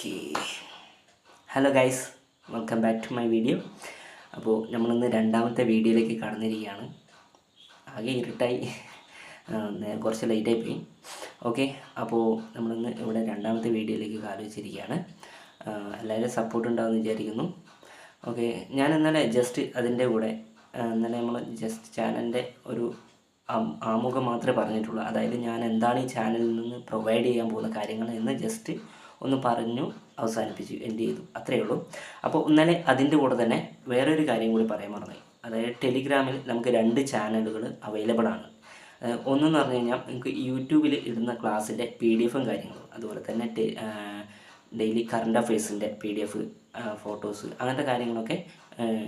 Okay hello guys welcome back to my video അപ്പോൾ നമ്മളിന്ന് രണ്ടാമത്തെ വീഡിയോയിലേക്ക് കടന്നിരിക്കുകയാണ്. ആകെ ഇരുട്ടായി. കുറച്ച് ലേറ്റായി പോയി ഓക്കെ അപ്പോൾ നമ്മളിന്ന് ഇവിടെ രണ്ടാമത്തെ വീഡിയോയിലേക്ക് ആലോചിച്ചിരിക്കുകയാണ്. എല്ലാവരും സപ്പോർട്ട് ഉണ്ടാവുമെന്ന് വിചാരിക്കുന്നു. ഓക്കെ ഞാൻ ഇന്നലെ ജസ്റ്റ് അതിന്റെ കൂടെ ഇന്നലെ നമ്മൾ ജസ്റ്റ് ചാനലിന്റെ ഒരു ആമുഖം മാത്രമേ പറഞ്ഞിട്ടുള്ളൂ. അതായത് ഞാൻ എന്താണ് ഈ ചാനലിൽ നിന്ന് പ്രൊവൈഡ് ചെയ്യാൻ പോകുന്ന കാര്യങ്ങൾ എന്ന് ജസ്റ്റ് ഒന്ന് പറഞ്ഞു അവസാനിപ്പിച്ചു എന്റെ ചെയ്തു? അത്രയേ ഉള്ളൂ. അപ്പോൾ ഇന്നലെ അതിന്റെ കൂടെ തന്നെ വേറൊരു കാര്യം കൂടി പറയാൻ മറന്നു. അതായത് ടെലിഗ്രാമിൽ നമുക്ക് രണ്ട് ചാനലുകൾ അവൈലബിൾ ആണ്. ഒന്നെന്ന് പറഞ്ഞു കഴിഞ്ഞാൽ നമുക്ക് യൂട്യൂബിൽ ഇടുന്ന ക്ലാസ്സിന്റെ പി ഡി എഫും കാര്യങ്ങളും അതുപോലെ തന്നെ ഡെയിലി കറണ്ട് അഫയേഴ്സിന്റെ പി ഡി എഫ് ഫോട്ടോസ് അങ്ങനത്തെ കാര്യങ്ങളൊക്കെ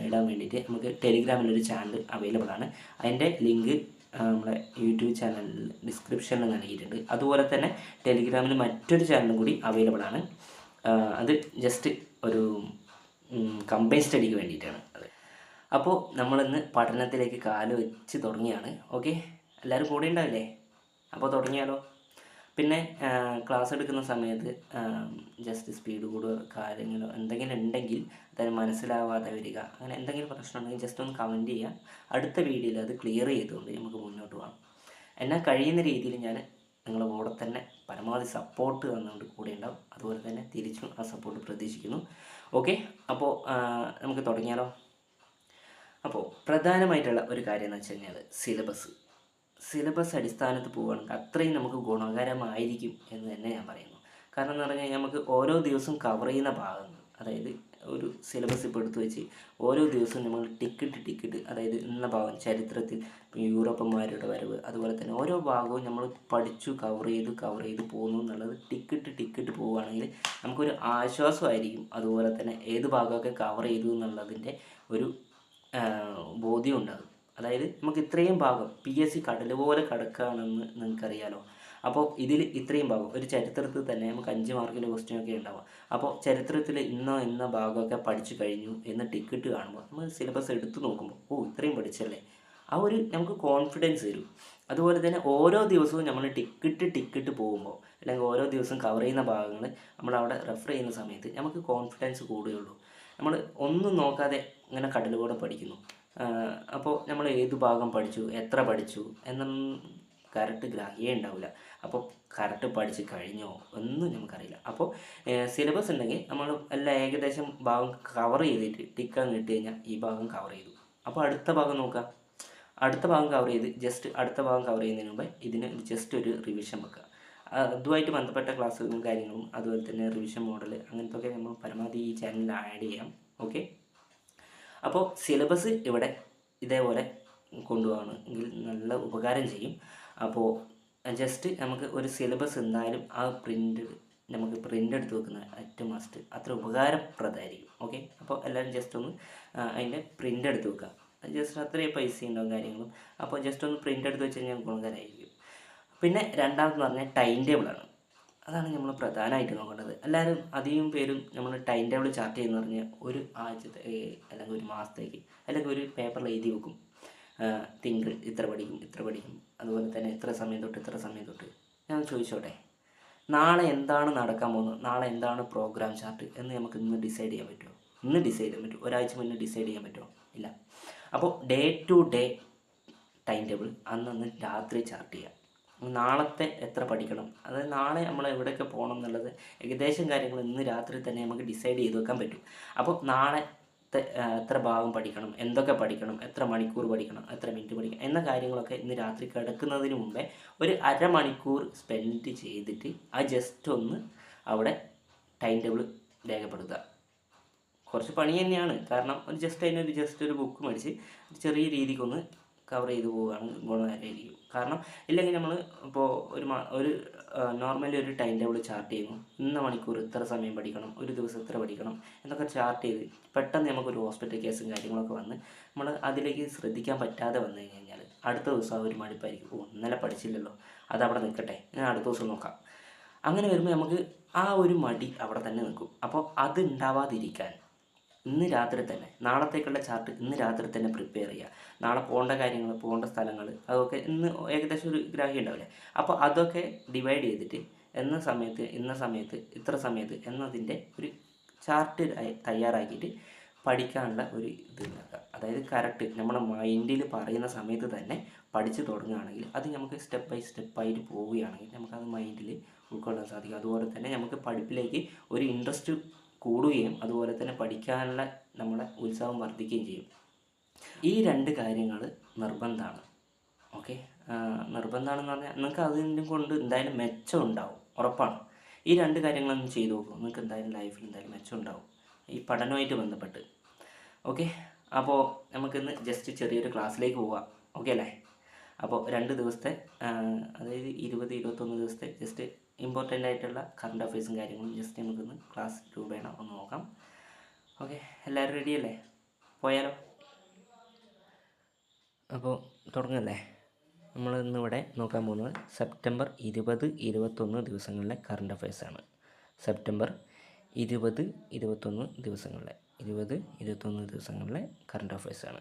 ഇടാൻ വേണ്ടിയിട്ട് നമുക്ക് ടെലിഗ്രാമിലൊരു ചാനൽ അവൈലബിൾ ആണ്. അതിന്റെ ലിങ്ക് നമ്മുടെ യൂട്യൂബ് ചാനലിൽ ഡിസ്ക്രിപ്ഷനിൽ നൽകിയിട്ടുണ്ട്. അതുപോലെ തന്നെ ടെലിഗ്രാമിൽ മറ്റൊരു ചാനലും കൂടി അവൈലബിൾ ആണ്. അത് ജസ്റ്റ് ഒരു കമ്പൈൻ സ്റ്റഡിക്ക് വേണ്ടിയിട്ടാണ് അത്. അപ്പോൾ നമ്മളിന്ന് പഠനത്തിലേക്ക് കാൽ വെച്ച് തുടങ്ങിയാണ്. ഓക്കെ എല്ലാവരും കൂടെ ഉണ്ടാവില്ലേ? അപ്പോൾ തുടങ്ങിയാലോ? പിന്നെ ക്ലാസ് എടുക്കുന്ന സമയത്ത് ജസ്റ്റ് സ്പീഡ് കൂടുക കാര്യങ്ങളോ എന്തെങ്കിലും ഉണ്ടെങ്കിൽ അതായത് മനസ്സിലാവാതെ വരിക അങ്ങനെ എന്തെങ്കിലും പ്രശ്നം ഉണ്ടെങ്കിൽ ജസ്റ്റ് ഒന്ന് കമന്റ് ചെയ്യുക. അടുത്ത വീഡിയോയിൽ അത് ക്ലിയർ ചെയ്തുകൊണ്ട് നമുക്ക് മുന്നോട്ട് പോകാം. എന്നാൽ കഴിയുന്ന രീതിയിൽ ഞാൻ നിങ്ങളുടെ കൂടെ തന്നെ പരമാവധി സപ്പോർട്ട് തന്നുകൊണ്ട് കൂടെ ഉണ്ടാവും. അതുപോലെ തന്നെ തിരിച്ചും ആ സപ്പോർട്ട് പ്രതീക്ഷിക്കുന്നു. ഓക്കെ അപ്പോൾ നമുക്ക് തുടങ്ങിയാലോ? അപ്പോൾ പ്രധാനമായിട്ടുള്ള ഒരു കാര്യം എന്ന് വെച്ച് കഴിഞ്ഞാൽ സിലബസ് സിലബസ് അടിസ്ഥാനത്ത് പോവുകയാണെങ്കിൽ അത്രയും നമുക്ക് ഗുണകരമായിരിക്കും എന്ന് തന്നെ ഞാൻ പറയുന്നു. കാരണം എന്ന് പറഞ്ഞാൽ നമുക്ക് ഓരോ ദിവസവും കവർ ചെയ്യുന്ന ഭാഗങ്ങൾ അതായത് ഒരു സിലബസ് ഇപ്പോൾ എടുത്തു വെച്ച് ഓരോ ദിവസവും നമ്മൾ ടിക്കറ്റ് ടിക്കറ്റ് അതായത് ഇന്ന ഭാഗം ചരിത്രത്തിൽ യൂറോപ്പന്മാരുടെ വരവ് അതുപോലെ തന്നെ ഓരോ ഭാഗവും നമ്മൾ പഠിച്ചു കവർ ചെയ്ത് കവർ ചെയ്ത് പോകുന്നു എന്നുള്ളത് ടിക്കറ്റ് ടിക്കറ്റ് പോവുകയാണെങ്കിൽ നമുക്കൊരു ആശ്വാസമായിരിക്കും. അതുപോലെ തന്നെ ഏത് ഭാഗമൊക്കെ കവർ ചെയ്തു എന്നുള്ളതിന്റെ ഒരു ബോധ്യം ഉണ്ടാകും. അതായത് നമുക്ക് ഇത്രയും ഭാഗം പി എസ് സി കടൽ പോലെ കിടക്കുകയാണെന്ന് നിങ്ങൾക്കറിയാലോ. അപ്പോൾ ഇതിൽ ഇത്രയും ഭാഗം ഒരു ചരിത്രത്തിൽ തന്നെ നമുക്ക് അഞ്ച് മാർക്കിന്റെ ക്വസ്റ്റ്യൻ ഒക്കെ ഉണ്ടാവാം. അപ്പോൾ ചരിത്രത്തിൽ ഇന്നോ ഇന്ന ഭാഗമൊക്കെ പഠിച്ചു കഴിഞ്ഞു എന്ന ടിക്കറ്റ് കാണുമ്പോൾ നമ്മൾ സിലബസ് എടുത്തു നോക്കുമ്പോൾ ഓ ഇത്രയും പഠിച്ചല്ലേ? ആ ഒരു നമുക്ക് കോൺഫിഡൻസ് തരും അതുപോലെ തന്നെ ഓരോ ദിവസവും നമ്മൾ ടിക്കറ്റ് ടിക്കറ്റ് പോകുമ്പോൾ അല്ലെങ്കിൽ ഓരോ ദിവസവും കവർ ചെയ്യുന്ന ഭാഗങ്ങൾ നമ്മൾ അവിടെ റെഫർ ചെയ്യുന്ന സമയത്ത് നമുക്ക് കോൺഫിഡൻസ് കൂടുകയുള്ളൂ. നമ്മൾ ഒന്നും നോക്കാതെ ഇങ്ങനെ കടലുകൂടെ പഠിക്കുന്നു. അപ്പോൾ നമ്മൾ ഏത് ഭാഗം പഠിച്ചു? എത്ര പഠിച്ചു? എന്നൊന്നും കറക്റ്റ് ഗ്രാഹ്യേ ഉണ്ടാവില്ല അപ്പോൾ കറക്റ്റ് പഠിച്ച് കഴിഞ്ഞോ ഒന്നും നമുക്കറിയില്ല. അപ്പോൾ സിലബസ് ഉണ്ടെങ്കിൽ നമ്മൾ എല്ലാം ഏകദേശം ഭാഗം കവർ ചെയ്തിട്ട് ടിക്കാൻ കിട്ടി കഴിഞ്ഞാൽ ഈ ഭാഗം കവർ ചെയ്തു. അപ്പോൾ അടുത്ത ഭാഗം നോക്കാം. അടുത്ത ഭാഗം കവർ ചെയ്ത് ജസ്റ്റ് അടുത്ത ഭാഗം കവർ ചെയ്യുന്നതിന് മുമ്പ് ഇതിന് ജസ്റ്റ് ഒരു റിവിഷൻ വെക്കുക. അതുമായിട്ട് ബന്ധപ്പെട്ട ക്ലാസ്സുകളും കാര്യങ്ങളും അതുപോലെ തന്നെ റിവിഷൻ മോഡൽ അങ്ങനത്തെ ഒക്കെ നമ്മൾ പരമാവധി ഈ ചാനലിൽ ആഡ് ചെയ്യാം. ഓക്കെ അപ്പോൾ സിലബസ് ഇവിടെ ഇതേപോലെ കൊണ്ടുപോകണം എങ്കിൽ നല്ല ഉപകാരം ചെയ്യും. അപ്പോൾ ജസ്റ്റ് നമുക്ക് ഒരു സിലബസ് എന്തായാലും ആ പ്രിന്റ് നമുക്ക് പ്രിന്റ് എടുത്ത് വെക്കുന്ന ഏറ്റവും മസ്റ്റ് അത്ര ഉപകാരപ്രദമായിരിക്കും. ഓക്കെ അപ്പോൾ എല്ലാവരും ജസ്റ്റ് ഒന്ന് അതിന്റെ പ്രിന്റ് എടുത്ത് വെക്കുക ജസ്റ്റ് അത്രയും പൈസ ഉണ്ടാവും കാര്യങ്ങളും. അപ്പോൾ ജസ്റ്റ് ഒന്ന് പ്രിന്റ് എടുത്ത് വെച്ച് കഴിഞ്ഞാൽ ഗുണകരമായിരിക്കും. പിന്നെ രണ്ടാമതെന്ന് പറഞ്ഞാൽ ടൈം ടേബിളാണ് അതാണ് നമ്മൾ പ്രധാനമായിട്ട് നോക്കേണ്ടത്. എല്ലാവരും അധികം പേരും നമ്മൾ ടൈം ടേബിൾ ചാർട്ട് ചെയ്യുന്ന പറഞ്ഞാൽ ഒരു ആഴ്ചത്തെ അല്ലെങ്കിൽ ഒരു മാസത്തേക്ക് അല്ലെങ്കിൽ ഒരു പേപ്പറിൽ എഴുതി വെക്കും. തിങ്കൾ ഇത്ര പഠിക്കും ഇത്ര പഠിക്കും. അതുപോലെ തന്നെ ഇത്ര സമയം തൊട്ട് ഇത്ര സമയം തൊട്ട്. ഞാൻ ചോദിച്ചോട്ടെ നാളെ എന്താണ് നടക്കാൻ പോകുന്നത്? നാളെ എന്താണ് പ്രോഗ്രാം ചാർട്ട് എന്ന് നമുക്ക് ഇന്ന് ഡിസൈഡ് ചെയ്യാൻ പറ്റുമോ? ഇന്ന് ഡിസൈഡ് ചെയ്യാൻ പറ്റുമോ? ഒരാഴ്ച മുന്നേ ഡിസൈഡ് ചെയ്യാൻ പറ്റുമോ? ഇല്ല. അപ്പോൾ day to day time table അന്നന്ന് രാത്രി ചാർട്ട് ചെയ്യാം. നാളത്തെ എത്ര പഠിക്കണം? അതായത് നാളെ നമ്മൾ എവിടെയൊക്കെ പോകണം എന്നുള്ളത് ഏകദേശം കാര്യങ്ങൾ ഇന്ന് രാത്രി തന്നെ നമുക്ക് ഡിസൈഡ് ചെയ്ത് വെക്കാൻ പറ്റും. അപ്പോൾ നാളെ എത്ര ഭാഗം പഠിക്കണം? എന്തൊക്കെ പഠിക്കണം? എത്ര മണിക്കൂർ പഠിക്കണം? എത്ര മിനിറ്റ് പഠിക്കണം? എന്ന കാര്യങ്ങളൊക്കെ ഇന്ന് രാത്രി കിടക്കുന്നതിന് മുമ്പേ ഒരു അരമണിക്കൂർ സ്പെൻഡ് ചെയ്തിട്ട് ആ ജസ്റ്റ് ഒന്ന് അവിടെ ടൈം ടേബിൾ രേഖപ്പെടുത്തുക. കുറച്ച് പണി തന്നെയാണ്. കാരണം ഒരു ജസ്റ്റ് അതിനൊരു ജസ്റ്റ് ഒരു ബുക്ക് മേടിച്ച് ചെറിയ രീതിക്കൊന്ന് കവർ ചെയ്ത് പോവുകയാണ് ഗുണകരമായിരിക്കും. കാരണം ഇല്ലെങ്കിൽ നമ്മൾ ഇപ്പോൾ ഒരു ഒരു നോർമലി ഒരു ടൈം ടേബിൾ ചാർട്ട് ചെയ്യുന്നു. ഇന്ന മണിക്കൂർ ഇത്ര സമയം പഠിക്കണം ഒരു ദിവസം ഇത്ര പഠിക്കണം എന്നൊക്കെ ചാർട്ട് ചെയ്ത് പെട്ടെന്ന് നമുക്കൊരു ഹോസ്പിറ്റൽ കേസും കാര്യങ്ങളൊക്കെ വന്ന് നമ്മൾ അതിലേക്ക് ശ്രദ്ധിക്കാൻ പറ്റാതെ വന്നു കഴിഞ്ഞാൽ അടുത്ത ദിവസം ആ ഒരു മടുപ്പായിരിക്കും. ഓ ഇന്നലെ പഠിച്ചില്ലല്ലോ അത് അവിടെ നിൽക്കട്ടെ ഞാൻ അടുത്ത ദിവസം നോക്കാം. അങ്ങനെ വരുമ്പോൾ നമുക്ക് ആ ഒരു മടി അവിടെ തന്നെ നിൽക്കും. അപ്പോൾ അത് ഉണ്ടാവാതിരിക്കാൻ ഇന്ന് രാത്രി തന്നെ നാളത്തേക്കുള്ള ചാർട്ട് ഇന്ന് രാത്രി തന്നെ പ്രിപ്പയർ ചെയ്യുക. നാളെ പോകേണ്ട കാര്യങ്ങൾ പോകേണ്ട സ്ഥലങ്ങൾ അതൊക്കെ ഇന്ന് ഏകദേശം ഒരു ഗ്രാഹ്യം ഉണ്ടാവില്ലേ? അപ്പോൾ അതൊക്കെ ഡിവൈഡ് ചെയ്തിട്ട് എന്ന സമയത്ത് ഇന്ന സമയത്ത് ഇത്ര സമയത്ത് എന്നതിന്റെ ഒരു ചാർട്ട് തയ്യാറാക്കിയിട്ട് പഠിക്കാനുള്ള ഒരു ഇത് ഉണ്ടാക്കുക. അതായത് കറക്റ്റ് നമ്മുടെ മൈൻഡിൽ പറയുന്ന സമയത്ത് തന്നെ പഠിച്ച് തുടങ്ങുകയാണെങ്കിൽ അത് നമുക്ക് സ്റ്റെപ്പ് ബൈ സ്റ്റെപ്പായിട്ട് പോവുകയാണെങ്കിൽ നമുക്കത് മൈൻഡിൽ ഉൾക്കൊള്ളാൻ സാധിക്കും. അതുപോലെ തന്നെ നമുക്ക് പഠിപ്പിലേക്ക് ഒരു ഇൻട്രസ്റ്റ് കൂടുകയും അതുപോലെ തന്നെ പഠിക്കാനുള്ള നമ്മളെ ഉത്സാഹം വർദ്ധിക്കുകയും ചെയ്യും. ഈ രണ്ട് കാര്യങ്ങൾ നിർബന്ധമാണ് ഓക്കെ? നിർബന്ധമാണെന്ന് പറഞ്ഞാൽ നിങ്ങൾക്ക് അതിന്റെ കൊണ്ട് എന്തായാലും മെച്ചം ഉണ്ടാവും ഉറപ്പാണ്. ഈ രണ്ട് കാര്യങ്ങളൊന്നും ചെയ്തു നോക്കും. നിങ്ങൾക്ക് എന്തായാലും ലൈഫിൽ എന്തായാലും മെച്ചം ഉണ്ടാവും ഈ പഠനവുമായിട്ട് ബന്ധപ്പെട്ട്. ഓക്കെ? അപ്പോൾ നമുക്കിന്ന് ജസ്റ്റ് ചെറിയൊരു ക്ലാസ്സിലേക്ക് പോവാം. ഓക്കെ അല്ലേ? അപ്പോൾ രണ്ട് ദിവസത്തെ അതായത് ഇരുപത് ഇരുപത്തൊന്ന് ദിവസത്തെ ജസ്റ്റ് ഇമ്പോർട്ടന്റ് ആയിട്ടുള്ള കറണ്ട് അഫയേഴ്സും കാര്യങ്ങളും ജസ്റ്റ് നമുക്കൊന്ന് ക്ലാസ് രൂപേണ ഒന്ന് നോക്കാം. ഓക്കെ എല്ലാവരും റെഡി അല്ലേ? പോയാലോ? അപ്പോൾ തുടങ്ങല്ലേ? നമ്മൾ ഇന്നിവിടെ നോക്കാൻ പോകുന്നത് സെപ്റ്റംബർ ഇരുപത് ഇരുപത്തൊന്ന് ദിവസങ്ങളിലെ കറണ്ട് അഫയേഴ്സാണ് സെപ്റ്റംബർ ഇരുപത് ഇരുപത്തൊന്ന് ദിവസങ്ങളിലെ ഇരുപത് ഇരുപത്തൊന്ന് ദിവസങ്ങളിലെ കറണ്ട് അഫയേഴ്സാണ്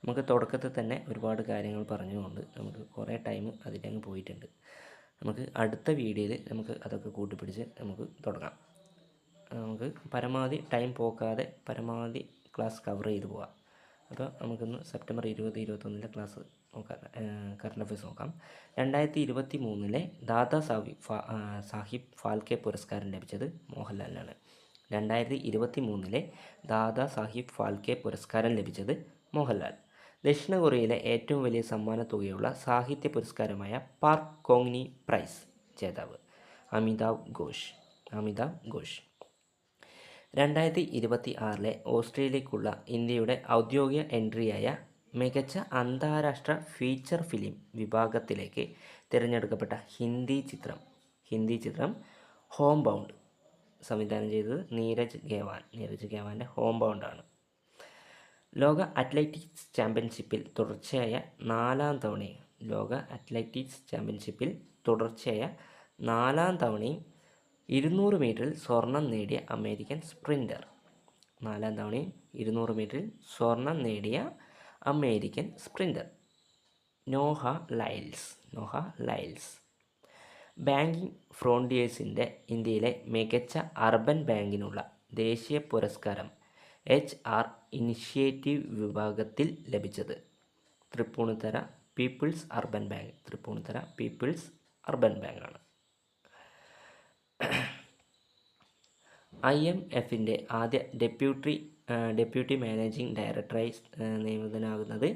നമുക്ക് തുടക്കത്തിൽ തന്നെ ഒരുപാട് കാര്യങ്ങൾ പറഞ്ഞുകൊണ്ട് നമുക്ക് കുറേ ടൈം അതിലങ്ങ് പോയിട്ടുണ്ട്. നമുക്ക് അടുത്ത വീഡിയോയിൽ നമുക്ക് അതൊക്കെ കൂട്ടിപ്പിടിച്ച് നമുക്ക് തുടങ്ങാം. നമുക്ക് പരമാവധി ടൈം പോക്കാതെ പരമാവധി ക്ലാസ് കവർ ചെയ്ത് പോവാം. അപ്പോൾ നമുക്കിന്ന് സെപ്റ്റംബർ ഇരുപത് ഇരുപത്തൊന്നിലെ ക്ലാസ് നോക്കാം. കറണ്ട് അഫയേഴ്സ് നോക്കാം. രണ്ടായിരത്തി ഇരുപത്തി മൂന്നിലെ ദാദാ സാഹിബ് സാഹിബ് ഫാൽക്കെ പുരസ്കാരം ലഭിച്ചത് മോഹൻലാലിനാണ്. രണ്ടായിരത്തി ഇരുപത്തി മൂന്നിലെ ദാദാ സാഹിബ് ഫാൽക്കെ പുരസ്കാരം ലഭിച്ചത് മോഹൻലാൽ. ദക്ഷിണ കൊറിയയിലെ ഏറ്റവും വലിയ സമ്മാന തുകയുള്ള സാഹിത്യ പുരസ്കാരമായ പാർക്ക് കോങ്നി പ്രൈസ് ജേതാവ് അമിതാവ് ഘോഷ്. അമിതാവ് ഘോഷ്. രണ്ടായിരത്തി ഇരുപത്തി ആറിലെ ഓസ്ട്രേലിയക്കുള്ള ഇന്ത്യയുടെ ഔദ്യോഗിക എൻട്രിയായ മികച്ച അന്താരാഷ്ട്ര ഫീച്ചർ ഫിലിം വിഭാഗത്തിലേക്ക് തിരഞ്ഞെടുക്കപ്പെട്ട ഹിന്ദി ചിത്രം ഹിന്ദി ചിത്രം ഹോം ബൗണ്ട് സംവിധാനം ചെയ്തത് നീരജ് ഗേവാൻ. നീരജ് ഗേവാന്റെ ഹോം ബൗണ്ടാണ് ലോക അത്ലറ്റിക്സ് ചാമ്പ്യൻഷിപ്പിൽ തുടർച്ചയായ നാലാം തവണയും ലോക അത്ലറ്റിക്സ് ചാമ്പ്യൻഷിപ്പിൽ തുടർച്ചയായ നാലാം തവണയും ഇരുന്നൂറ് മീറ്ററിൽ സ്വർണം നേടിയ അമേരിക്കൻ സ്പ്രിന്റർ നാലാം തവണയും ഇരുന്നൂറ് മീറ്ററിൽ സ്വർണം നേടിയ American sprinter Noah Lyles Noah Lyles banking ഫ്രോണ്ടിയേഴ്സിന്റെ ഇന്ത്യയിലെ മികച്ച അർബൻ ബാങ്കിനുള്ള ദേശീയ പുരസ്കാരം എച്ച് ആർ ഇനിഷ്യേറ്റീവ് വിഭാഗത്തിൽ ലഭിച്ചത്. Tripunithura people's urban bank. Tripunithura people's urban ബാങ്കാണ്. ഐ എം എഫിന്റെ ആദ്യ ഡെപ്യൂട്ടി ഡെപ്യൂട്ടി മാനേജിംഗ് ഡയറക്ടറായി നിയമിതനാകുന്നത്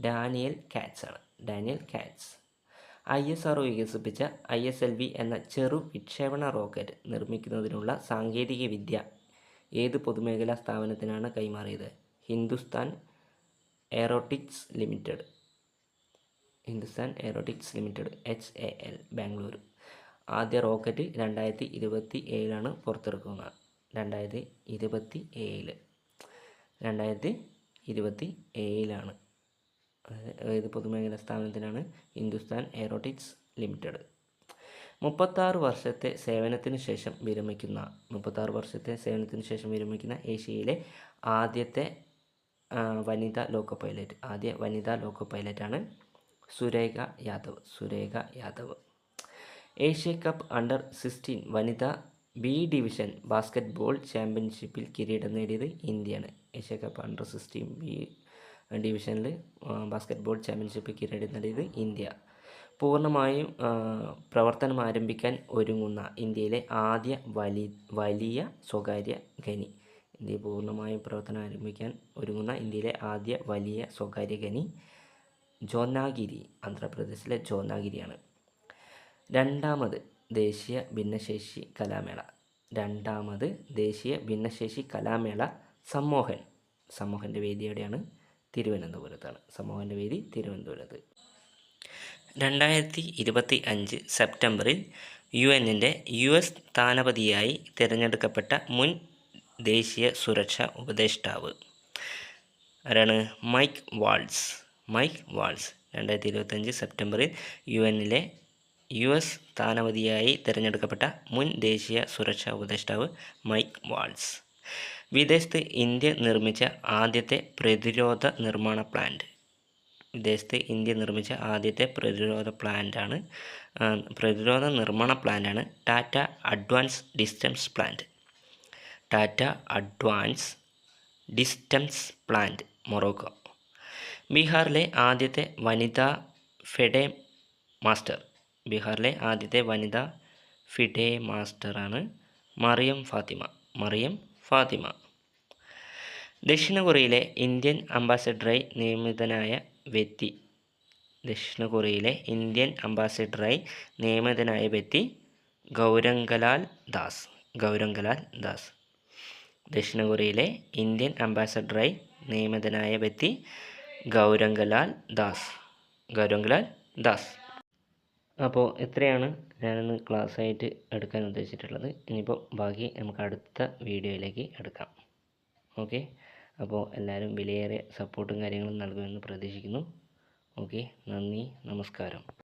ഡാനിയൽ കാറ്റ്സ് ആണ്. Daniel Katz. I S R വികസിപ്പിച്ച ഐ എസ് എൽ വി എന്ന ചെറു വിക്ഷേപണ റോക്കറ്റ് നിർമ്മിക്കുന്നതിനുള്ള സാങ്കേതിക വിദ്യ ഏത് പൊതുമേഖലാ സ്ഥാപനത്തിനാണ് കൈമാറിയത്? Hindustan aeronautics limited. Hindustan aeronautics limited H A L Bangalore. ആദ്യ റോക്കറ്റ് രണ്ടായിരത്തി ഇരുപത്തി ഏഴിലാണ് പുറത്തിറക്കുന്നത്. രണ്ടായിരത്തി ഇരുപത്തി ഏഴിൽ രണ്ടായിരത്തി ഇരുപത്തി ഏഴിലാണ് ഏത് പൊതുമേഖലാ സ്ഥാപനത്തിനാണ് ഹിന്ദുസ്ഥാൻ എയറോട്ടിക്സ് ലിമിറ്റഡ്? മുപ്പത്താറ് വർഷത്തെ സേവനത്തിന് ശേഷം വിരമിക്കുന്ന മുപ്പത്താറ് വർഷത്തെ സേവനത്തിന് ശേഷം വിരമിക്കുന്ന ഏഷ്യയിലെ ആദ്യത്തെ വനിതാ ലോക്കോ പൈലറ്റ് ആദ്യ വനിതാ loco പൈലറ്റാണ് Surekha Yadav Surekha Yadav. Asia cup under sixteen വനിതാ ബി ഡിവിഷൻ ബാസ്ക്കറ്റ് ബോൾ ചാമ്പ്യൻഷിപ്പിൽ കിരീടം നേടിയത് ഇന്ത്യയാണ്. Asia cup under sixteen B ഡിവിഷനിൽ ബാസ്ക്കറ്റ് ബോൾ ചാമ്പ്യൻഷിപ്പ് കിരീടം നേടിയത് ഇന്ത്യ. പൂർണമായും പ്രവർത്തനം ആരംഭിക്കാൻ ഒരുങ്ങുന്ന ഇന്ത്യയിലെ ആദ്യ വലി വലിയ സ്വകാര്യ ഖനി. ഇന്ത്യ പൂർണമായും പ്രവർത്തനം ആരംഭിക്കാൻ ഒരുങ്ങുന്ന ഇന്ത്യയിലെ ആദ്യ വലിയ സ്വകാര്യ ഖനി ജോനാഗിരി ആന്ധ്രാപ്രദേശിലെ ജോനാഗിരിയാണ് രണ്ടാമത് ദേശീയ ഭിന്നശേഷി കലാമേള. രണ്ടാമത് ദേശീയ ഭിന്നശേഷി കലാമേള സമ്മോഹൻ. സമ്മോഹന്റെ വേദി എവിടെയാണ്? തിരുവനന്തപുരത്താണ്. സമ്മോഹന്റെ വേദി തിരുവനന്തപുരത്ത്. രണ്ടായിരത്തി ഇരുപത്തി അഞ്ച് സെപ്റ്റംബറിൽ യു എന്നിന്റെ യു എസ് സ്ഥാനപതിയായി തിരഞ്ഞെടുക്കപ്പെട്ട മുൻ ദേശീയ സുരക്ഷാ ഉപദേഷ്ടാവ് ആരാണ്? Mic walls. മൈക്ക് വാൾസ് രണ്ടായിരത്തി ഇരുപത്തഞ്ച് സെപ്റ്റംബറിൽ യു എന്നിലെ യു എസ് സ്ഥാനപതിയായി തിരഞ്ഞെടുക്കപ്പെട്ട മുൻ ദേശീയ സുരക്ഷാ ഉപദേഷ്ടാവ് മൈക്ക് വാൾസ്. വിദേശത്ത് ഇന്ത്യ നിർമ്മിച്ച ആദ്യത്തെ പ്രതിരോധ നിർമ്മാണ പ്ലാന്റ് വിദേശത്ത് ഇന്ത്യ നിർമ്മിച്ച ആദ്യത്തെ പ്രതിരോധ പ്ലാന്റാണ്. പ്രതിരോധ നിർമ്മാണ പ്ലാന്റാണ് Tata advance distance plant. Tata advance distance plant Morocco. ബീഹാറിലെ ആദ്യത്തെ വനിതാ ഫെഡെ മാസ്റ്റർ ബീഹാറിലെ ആദ്യത്തെ വനിതാ ഫിഡെ മാസ്റ്ററാണ് മറിയം ഫാത്തിമ മറിയം ഫാത്തിമ. ദക്ഷിണ കൊറിയയിലെ ഇന്ത്യൻ അംബാസഡറായി നിയമിതനായ വ്യക്തി. ദക്ഷിണ കൊറിയയിലെ ഇന്ത്യൻ അംബാസിഡറായി നിയമിതനായ വ്യക്തി ഗൗരംഗലാൽ ദാസ്. ഗൗരംഗലാൽ ദാസ്. ദക്ഷിണ കൊറിയയിലെ ഇന്ത്യൻ അംബാസഡറായി നിയമിതനായ വ്യക്തി ഗൗരംഗലാൽ ദാസ്. ഗൗരംഗലാൽ ദാസ്. അപ്പോൾ ഇത്രയാണ് ഞാനിന്ന് ക്ലാസ് ആയിട്ട് എടുക്കാൻ ഉദ്ദേശിച്ചിട്ടുള്ളത്? ഇനിയിപ്പോൾ ബാക്കി നമുക്ക് അടുത്ത വീഡിയോയിലേക്ക് എടുക്കാം. ഓക്കെ? അപ്പോൾ എല്ലാവരും വിലയേറിയ സപ്പോർട്ടും കാര്യങ്ങളും നൽകുമെന്ന് പ്രതീക്ഷിക്കുന്നു. ഓക്കെ നന്ദി നമസ്കാരം.